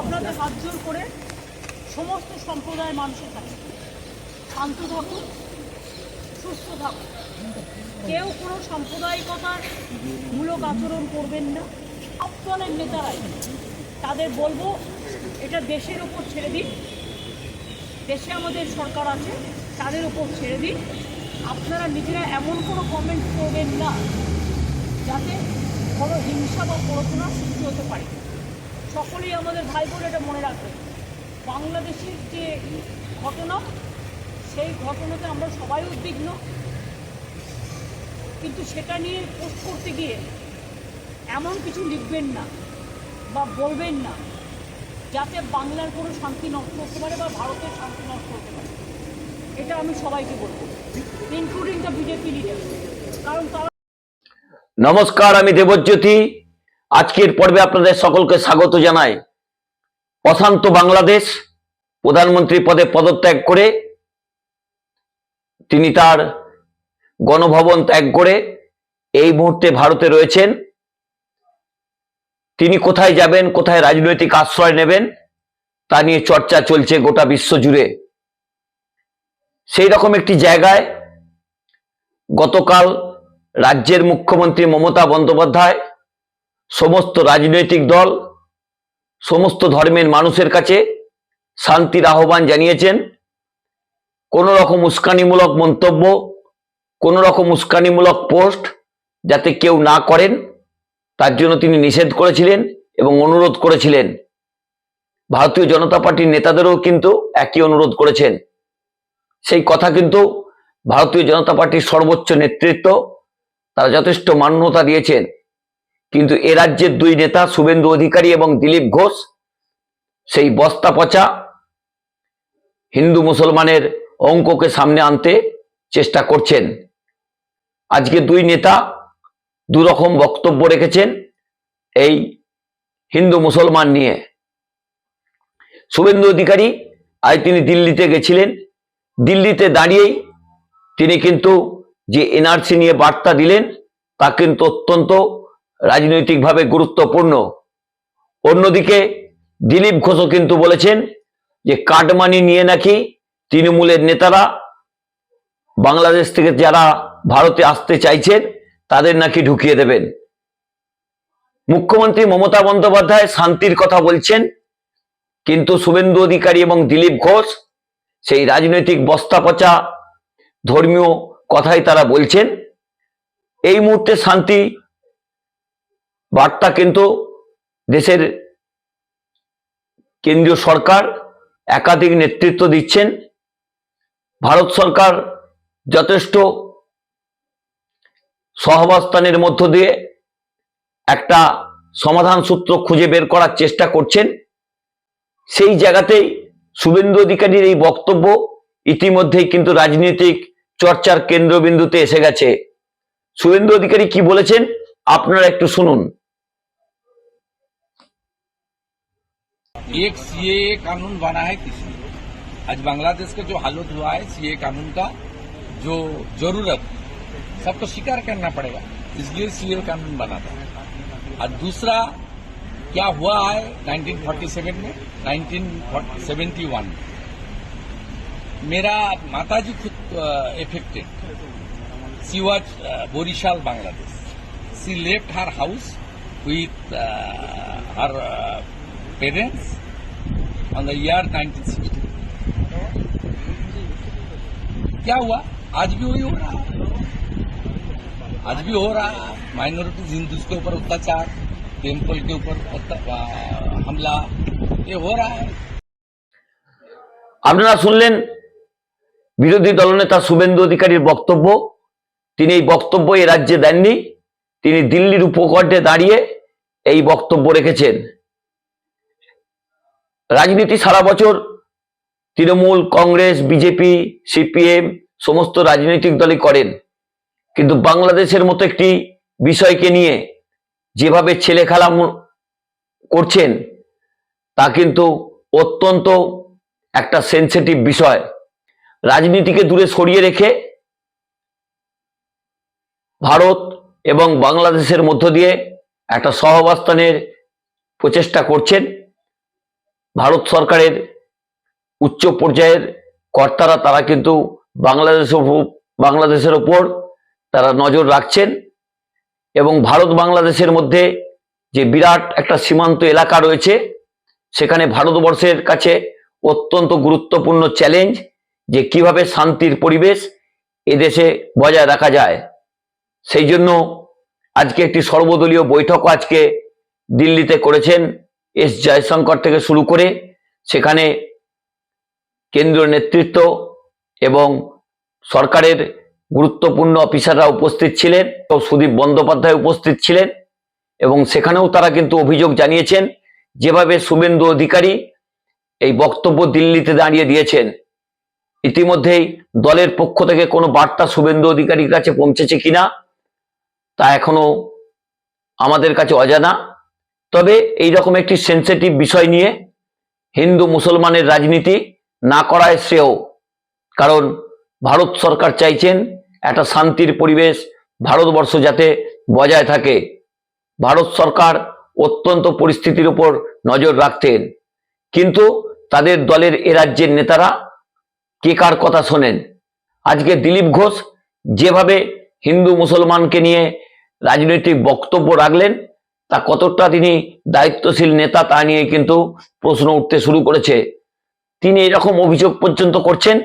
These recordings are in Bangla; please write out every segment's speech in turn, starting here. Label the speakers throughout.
Speaker 1: আপনাদের হাত জোর করে সমস্ত সম্প্রদায়ের মানুষের কাছে শান্ত থাকুন, সুস্থ থাকুন। কেউ কোনো সাম্প্রদায়িকতার মূলক আচরণ করবেন না। দলের নেতারাই তাদের বলব, এটা দেশের উপর ছেড়ে দিন। দেশে আমাদের সরকার আছে, তাদের উপর ছেড়ে দিন। আপনারা নিজেরা এমন কোনো কমেন্ট করবেন না, যাতে কোনো হিংসা বা পড়াশোনা সৃষ্টি হতে পারে। সকলেই আমাদের ভাই বোন এটা মনে রাখবেন বাংলাদেশের যে ঘটনা, সেই ঘটনাতে আমরা সবাই উদ্বিগ্ন। কিন্তু সেটা নিয়ে পোস্ট করতে গিয়ে এমন কিছু লিখবেন না বা বলবেন না, যাতে বাংলার কোনো শান্তি নষ্ট করতে পারে বা ভারতের শান্তি নষ্ট করতে পারে। এটা আমি সবাইকে বলব ইনক্লুডিং দ্য বিজেপি লিডার কারণ তারা
Speaker 2: নমস্কার, আমি দেবজ্যোতি। আজকের পর্বে আপনাদের সকলকে স্বাগত জানাই। অশান্ত বাংলাদেশ, প্রধানমন্ত্রী পদে পদত্যাগ করে, তিনি তার গণভবন ত্যাগ করে এই মুহূর্তে ভারতে রয়েছেন। তিনি কোথায় যাবেন, কোথায় রাজনৈতিক আশ্রয় নেবেন, তা নিয়ে চর্চা চলছে গোটা বিশ্ব জুড়ে। সেই রকম একটি জায়গায় গতকাল রাজ্যের মুখ্যমন্ত্রী মমতা বন্দ্যোপাধ্যায় সমস্ত রাজনৈতিক দল, সমস্ত ধর্মের মানুষের কাছে শান্তির আহ্বান জানিয়েছেন। কোনো রকম উস্কানিমূলক মন্তব্য কোনো রকম উস্কানিমূলক পোস্ট যাতে কেউ না করেন, তার জন্য তিনি নিষেধ করেছিলেন এবং অনুরোধ করেছিলেন। ভারতীয় জনতা পার্টির নেতাদেরও কিন্তু একই অনুরোধ করেছেন। সেই কথা কিন্তু ভারতীয় জনতা পার্টির সর্বোচ্চ নেতৃত্ব, তারা যথেষ্ট মান্যতা দিয়েছেন। কিন্তু এ রাজ্যের দুই নেতা শুভেন্দু অধিকারী এবং দিলীপ ঘোষ, সেই বস্তা পচা হিন্দু মুসলমানের অঙ্ককে সামনে আনতে চেষ্টা করছেন। আজকে দুই নেতা দুরকম বক্তব্য রেখেছেন এই হিন্দু মুসলমান নিয়ে। শুভেন্দু অধিকারী, আজ তিনি দিল্লিতে গেছিলেন। দিল্লিতে দাঁড়িয়েই তিনি কিন্তু যে এনআরসি নিয়ে বার্তা দিলেন, তা কিন্তু অত্যন্ত রাজনৈতিকভাবে গুরুত্বপূর্ণ। অন্যদিকে দিলীপ ঘোষও কিন্তু বলেছেন যে কাটমানি নিয়ে নাকি তৃণমূলের নেতারা বাংলাদেশ থেকে যারা ভারতে আসতে চাইছেন, তাদের নাকি ঢুকিয়ে দেবেন। মুখ্যমন্ত্রী মমতা বন্দ্যোপাধ্যায় শান্তির কথা বলছেন, কিন্তু শুভেন্দু অধিকারী এবং দিলীপ ঘোষ সেই রাজনৈতিক বস্তা পচা ধর্মীয় কথাই তারা বলছেন। এই মুহূর্তে শান্তি বার্তা কিন্তু দেশের কেন্দ্রীয় সরকার একাধিক নেতৃত্ব দিচ্ছেন। ভারত সরকার যথেষ্ট সহাবস্থানের মধ্য দিয়ে একটা সমাধান সূত্র খুঁজে বের করার চেষ্টা করছেন। সেই জায়গাতেই শুভেন্দু অধিকারীর এই বক্তব্য ইতিমধ্যেই কিন্তু রাজনৈতিক চর্চার কেন্দ্রবিন্দুতে এসে গেছে। শুভেন্দু অধিকারী কি বলেছেন, আপনারা একটু শুনুন।
Speaker 3: एक सीए कानून बना है किसने आज बांग्लादेश का जो हालत हुआ है सीए कानून का, जो ज़रूरत, सबको स्वीकार करना पड़ेगा। इसलिए सीए कानून बना था। और दूसरा क्या हुआ है 1947 में? 1971 में मेरा माताजी खुद affected she was Barishal, Bangladesh. She left her house with her parents on the year 1960. क्या हुआ आज भी वही हो रहा है आज भी हो रहा है माइनॉरिटीज हिंदूज के ऊपर अत्याचार टेम्पल के ऊपर अत्या- आ, हमला ये हो रहा है
Speaker 2: আপনারা শুনলেন বিরোধী দলনেতা শুভেন্দু অধিকারীর বক্তব্য তিনি এই বক্তব্য এ রাজ্যে দেননি তিনি দিল্লির উপকণ্ঠে দাঁড়িয়ে এই বক্তব্য রেখেছেন রাজনীতি সারা বছর তৃণমূল, কংগ্রেস, বিজেপি, সিপিএম সমস্ত রাজনৈতিক দলই করেন। কিন্তু বাংলাদেশের মতো একটি বিষয়কে নিয়ে যেভাবে ছেলে খেলা করছেন, তা কিন্তু অত্যন্ত একটা সেন্সিটিভ বিষয়। রাজনীতিকে দূরে সরিয়ে রেখে ভারত এবং বাংলাদেশের মধ্য দিয়ে একটা সহাবস্থানের প্রচেষ্টা করছেন। ভারত সরকারের উচ্চ পর্যায়ের কর্তারা, তারা কিন্তু বাংলাদেশ বাংলাদেশের ওপর তারা নজর রাখছেন এবং ভারত বাংলাদেশের মধ্যে যে বিরাট একটা সীমান্ত এলাকা রয়েছে, সেখানে ভারতবর্ষের কাছে অত্যন্ত গুরুত্বপূর্ণ চ্যালেঞ্জ যে কীভাবে শান্তির পরিবেশ এদেশে বজায় রাখা যায়। সেই জন্য আজকে একটি সর্বদলীয় বৈঠক আজকে দিল্লিতে করেছেন এস জয়শঙ্কর থেকে শুরু করে সেখানে কেন্দ্রীয় নেতৃত্ব এবং সরকারের গুরুত্বপূর্ণ অফিসাররা উপস্থিত ছিলেন ও সুদীপ বন্দ্যোপাধ্যায় উপস্থিত ছিলেন এবং সেখানেও তারা কিন্তু অভিযোগ জানিয়েছেন, যেভাবে শুভেন্দু অধিকারী এই বক্তব্য দিল্লিতে দাঁড়িয়ে দিয়েছেন। ইতিমধ্যেই দলের পক্ষ থেকে কোনো বার্তা শুভেন্দু অধিকারীর কাছে পৌঁছেছে কিনা, তা এখনও আমাদের কাছে অজানা। তবে এই রকম একটি সেন্সিটিভ বিষয় নিয়ে হিন্দু মুসলমানের রাজনীতি না করায় শ্রেয়। কারণ ভারত সরকার চাইছেন একটা শান্তির পরিবেশ ভারতবর্ষ যাতে বজায় থাকে। ভারত সরকার অত্যন্ত পরিস্থিতির উপর নজর রাখতেন। কিন্তু তাদের দলের এ রাজ্যের নেতারা কে কার কথা শোনেন? আজকে দিলীপ ঘোষ যেভাবে হিন্দু মুসলমানকে নিয়ে রাজনৈতিক বক্তব্য রাখলেন তা কতটা তিনি দায়িত্বশীল নেতা তা নিয়ে কিন্তু প্রশ্ন উঠতে শুরু করেছে। তিনি এরকম অভিযোগ পর্যন্ত করছেন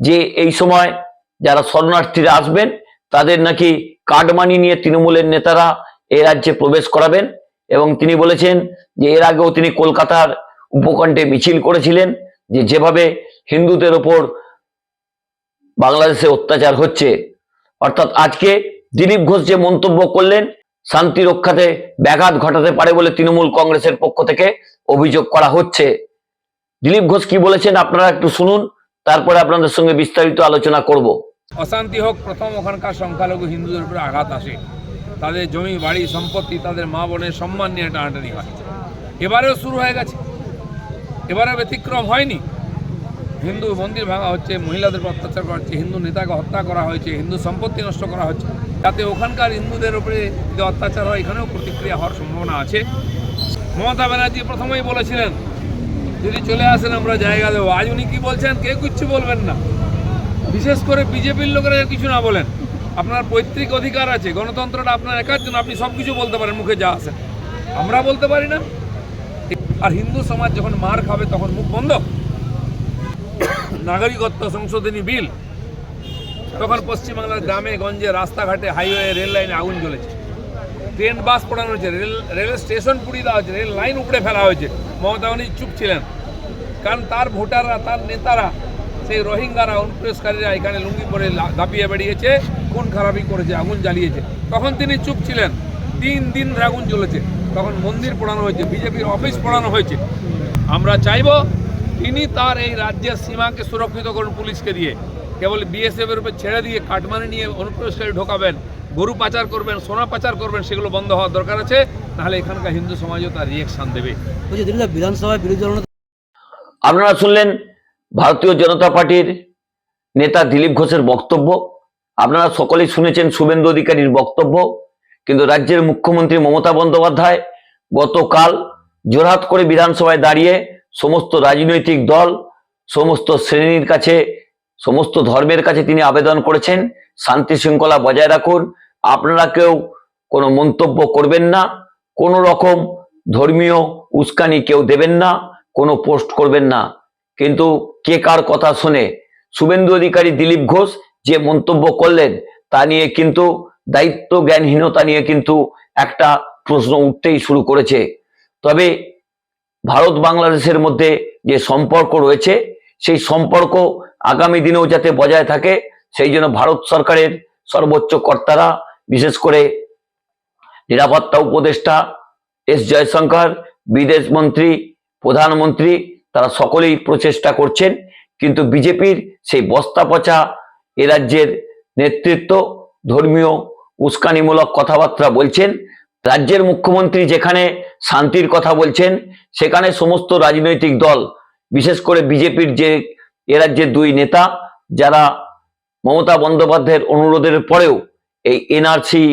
Speaker 2: যে এই সময় যারা শরণার্থীরা আসবেন, তাদের নাকি কার্ড মানি নিয়ে তৃণমূলের নেতারা এ রাজ্যে প্রবেশ করাবেন এবং তিনি বলেছেন যে এর আগেও তিনি কলকাতার উপকণ্ঠে মিছিল করেছিলেন যে যেভাবে হিন্দুদের ওপর বাংলাদেশে অত্যাচার হচ্ছে। অর্থাৎ আজকে দিলীপ ঘোষ যে মন্তব্য করলেন শান্তি রক্ষাতে ব্যাঘাত ঘটাতে পারে বলে তৃণমূল কংগ্রেসের পক্ষ থেকে অভিযোগ করা হচ্ছে। দিলীপ ঘোষ কি বলেছেন আপনারা একটু শুনুন, তারপরে আপনাদের সঙ্গে বিস্তারিত আলোচনা করব।
Speaker 4: অশান্তি হোক, প্রথম ওখানকার সংখ্যালঘু হিন্দুদের উপরে আঘাত আসে। তাদের জমি, বাড়ি, সম্পত্তি তাদের মা বোনের সম্মান নিয়ে টানাটানি হয়। এবারেও শুরু হয়ে গেছে। এবারে ব্যতিক্রম হয়নি। হিন্দু মন্দির ভাঙা হচ্ছে, মহিলাদের অত্যাচার করা হচ্ছে, হিন্দু নেতাকে হত্যা করা হয়েছে, হিন্দু সম্পত্তি নষ্ট করা হচ্ছে তাতে ওখানকার হিন্দুদের উপরে যে অত্যাচার হয়, এখানেও প্রতিক্রিয়া হওয়ার সম্ভাবনা আছে। মমতা ব্যানার্জি প্রথমেই বলেছিলেন, যদি চলে আসেন আমরা জায়গা দেবো। আজ উনি কি বলছেন, কেউ কিচ্ছু বলবেন না। বিশেষ করে বিজেপির লোকেরা কিছু না বলেন। আপনার পৈতৃক অধিকার আছে, গণতন্ত্রটা আপনার একার জন্য, আপনি সব কিছু বলতে পারেন, মুখে যা আসেন আমরা বলতে পারি না। আর হিন্দু সমাজ যখন মার খাবে, তখন মুখ বন্ধ। নাগরিকত্ব সংশোধনী বিল। তখন পশ্চিমবাংলার গ্রামে, গঞ্জে, রাস্তাঘাটে, হাইওয়ে, রেল লাইনে আগুন জ্বলেছে। ট্রেন, বাস পোড়ানো হয়েছে। রেল রেল স্টেশন পুড়িয়ে দেওয়া হয়েছে। রেল লাইন উপড়ে ফেলা হয়েছে। মমতা উনি চুপ ছিলেন। কারণ তার ভোটাররা, তার নেতারা, সেই রোহিঙ্গারা, অনুপ্রবেশকারীরা এখানে লুঙ্গি পরে দাপিয়ে বেরিয়েছে খুন খারাপি করেছে, আগুন জ্বালিয়েছে। তখন তিনি চুপ ছিলেন। তিন দিন আগুন জ্বলেছে। তখন মন্দির পোড়ানো হয়েছে, বিজেপির অফিস পোড়ানো হয়েছে। আমরা চাইব তিনি তার এই রাজ্যের সীমাকে সুরক্ষিত করুন পুলিশকে দিয়ে। কেবল বিএসএফ এর উপর ছেড়ে দিয়ে কাটমানি নিয়ে অনুপ্রবেশকারী ঢোকাবেন গরু পাচার করবেন সোনা পাচার করবেন সেগুলো বন্ধ হওয়ার দরকার আছে। নাহলে এখানকার হিন্দু সমাজও তার রিয়েকশন দেবে।
Speaker 5: বিধানসভায় বিরোধী দল
Speaker 2: আপনারা শুনলেন ভারতীয় জনতা পার্টির নেতা দিলীপ ঘোষের বক্তব্য। আপনারা সকলেই শুনেছেন শুভেন্দু অধিকারীর বক্তব্য। কিন্তু রাজ্যের মুখ্যমন্ত্রী মমতা বন্দ্যোপাধ্যায় গতকাল জোরহাট করে বিধানসভায় দাঁড়িয়ে সমস্ত রাজনৈতিক দল, সমস্ত শ্রেণির কাছে, সমস্ত ধর্মের কাছে তিনি আবেদন করেছেন। শান্তি শৃঙ্খলা বজায় রাখুন। আপনারা কেউ কোনো মন্তব্য করবেন না। কোনো রকম ধর্মীয় উস্কানি কেউ দেবেন না। কোনো পোস্ট করবেন না। কিন্তু কে কার কথা শুনে? শুভেন্দু অধিকারী দিলীপ ঘোষ যে মন্তব্য করলেন, তা নিয়ে কিন্তু দায়িত্ব জ্ঞানহীনতা নিয়ে কিন্তু একটা প্রশ্ন উঠতেই শুরু করেছে। তবে ভারত বাংলাদেশের মধ্যে যে সম্পর্ক রয়েছে, সেই সম্পর্ক আগামী দিনেও যাতে বজায় থাকে, সেই জন্য ভারত সরকারের সর্বোচ্চ কর্তারা, বিশেষ করে নিরাপত্তা উপদেষ্টা এস জয়শঙ্কর, বিদেশ মন্ত্রী, প্রধানমন্ত্রী, তারা সকলেই প্রচেষ্টা করছেন। কিন্তু বিজেপির সেই বস্তা পচা এ রাজ্যের নেতৃত্ব ধর্মীয় উস্কানিমূলক কথাবার্তা বলছেন। রাজ্যের মুখ্যমন্ত্রী যেখানে শান্তির কথা বলছেন, সেখানে সমস্ত রাজনৈতিক দল, বিশেষ করে বিজেপির যে এ রাজ্যের দুই নেতা, যারা মমতা বন্দ্যোপাধ্যায়ের অনুরোধের পরেও এই এনআরসি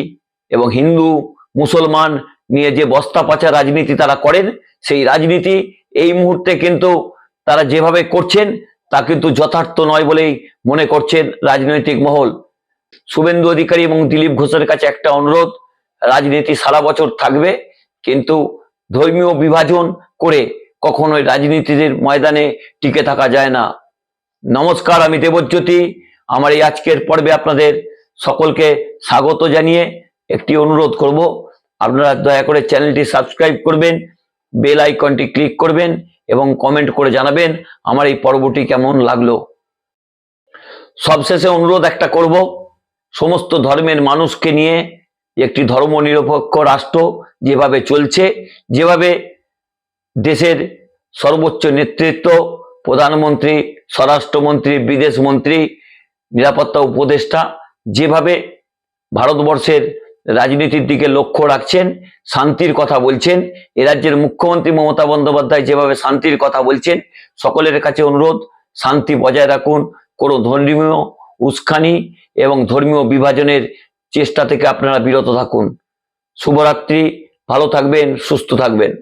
Speaker 2: এবং হিন্দু, মুসলমান নিয়ে যে বস্তা পচা রাজনীতি তারা করেন, সেই রাজনীতি এই মুহূর্তে কিন্তু তারা যেভাবে করছেন, তা কিন্তু যথার্থ নয় বলেই মনে করছেন রাজনৈতিক মহল। শুভেন্দু অধিকারী এবং দিলীপ ঘোষের কাছে একটা অনুরোধ রাজনীতি সারা বছর থাকবে, কিন্তু ধর্মীয় বিভাজন করে কখনোই রাজনীতির ময়দানে টিকে থাকা যায় না। নমস্কার, আমি দেবজ্যোতি। আমার এই আজকের পর্বে আপনাদের সকলকে স্বাগত জানিয়ে একটি অনুরোধ করব। আপনারা দয়া করে চ্যানেলটি সাবস্ক্রাইব করবেন, বেল আইকনটি ক্লিক করবেন এবং কমেন্ট করে জানাবেন আমার এই পর্বটি কেমন লাগল। সবশেষে অনুরোধ একটা করব, সমস্ত ধর্মের মানুষকে নিয়ে একটি ধর্মনিরপেক্ষ রাষ্ট্র যেভাবে চলছে, যেভাবে দেশের সর্বোচ্চ নেতৃত্ব, প্রধানমন্ত্রী, স্বরাষ্ট্রমন্ত্রী বিদেশ মন্ত্রী নিরাপত্তা উপদেষ্টা যেভাবে ভারতবর্ষের রাজনীতির দিকে লক্ষ্য রাখছেন, শান্তির কথা বলছেন, এ রাজ্যের মুখ্যমন্ত্রী মমতা বন্দ্যোপাধ্যায় যেভাবে শান্তির কথা বলছেন, সকলের কাছে অনুরোধ, শান্তি বজায় রাখুন, কোনো ধর্মীয় উস্কানি এবং ধর্মীয় বিভাজনের চেষ্টা থেকে আপনারা বিরত থাকুন। শুভরাত্রি ভালো থাকবেন সুস্থ থাকবেন।